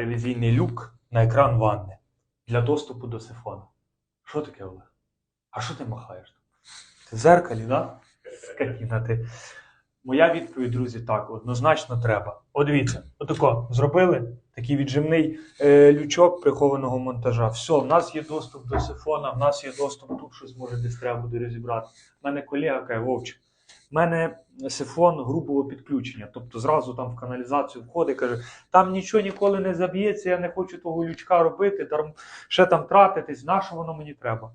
Телевізійний люк на екран ванни для доступу до сифона. Що таке, Олег? А що ти махаєш? Ти в зеркалі, да? Скотіна ти. Моя відповідь, друзі, так, однозначно треба. От дивіться, отако зробили такий віджимний е, лючок прихованого монтажа. Все, в нас є доступ до сифона, в нас є доступ тут, щось може десь треба буде розібрати. У мене колега каже, Вовчик, мене сифон грубого підключення. Тобто зразу там в каналізацію входить, каже, там нічого ніколи не заб'ється, я не хочу того лючка робити, там, ще там тратитись, на що воно мені треба.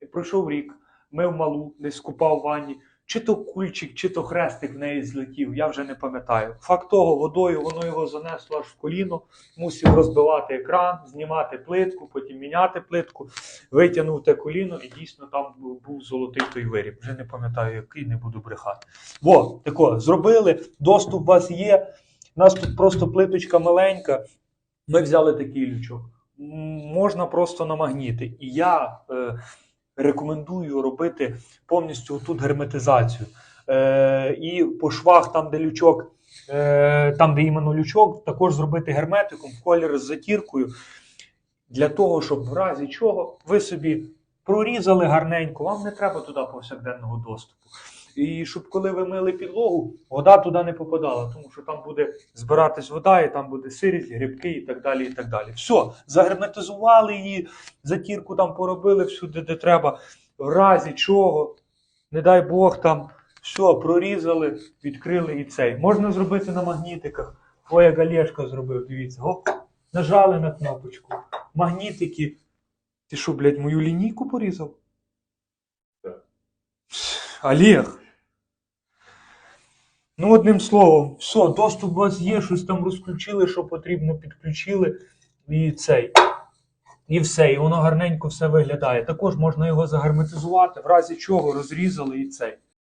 І пройшов рік, мив малу, десь купав в ванні. Чи то кульчик, чи то хрестик в неї злетів, я вже не пам'ятаю. Факт того, водою воно його занесло аж в коліно, мусив розбивати екран, знімати плитку, потім міняти плитку, витягнув те коліно, і дійсно там був, золотий той виріб. Вже не пам'ятаю, який, не буду брехати. Во, тако, зробили, доступ у вас є. У нас тут просто плиточка маленька. Ми взяли такий лючок. Можна просто на магніти. І я е, рекомендую робити повністю тут герметизацію. Е, і по швах, там, де лючок, е, там, де іменно лючок, також зробити герметиком в колір з затіркою. Для того, щоб в разі чого ви собі прорізали гарненько, вам не треба туди повсякденного доступу. І щоб коли ви мили підлогу, вода туди не попадала, тому що там буде збиратись вода, і там буде сирість, грибки і так далі. і так далі. Все, загерметизували її, затірку там поробили всюди, де треба. В разі чого, не дай Бог, там все, прорізали, відкрили і цей. Можна зробити на магнітиках. Твоя галешка зробив, дивіться. Оп, нажали на кнопочку. Магнітики. Ти що, блядь, мою лінійку порізав? Так. Олег. Ну, одним словом, все, доступ у вас є, щось там розключили, що потрібно, підключили. І цей. І все, і воно гарненько все виглядає. Також можна його загерметизувати, в разі чого розрізали і цей.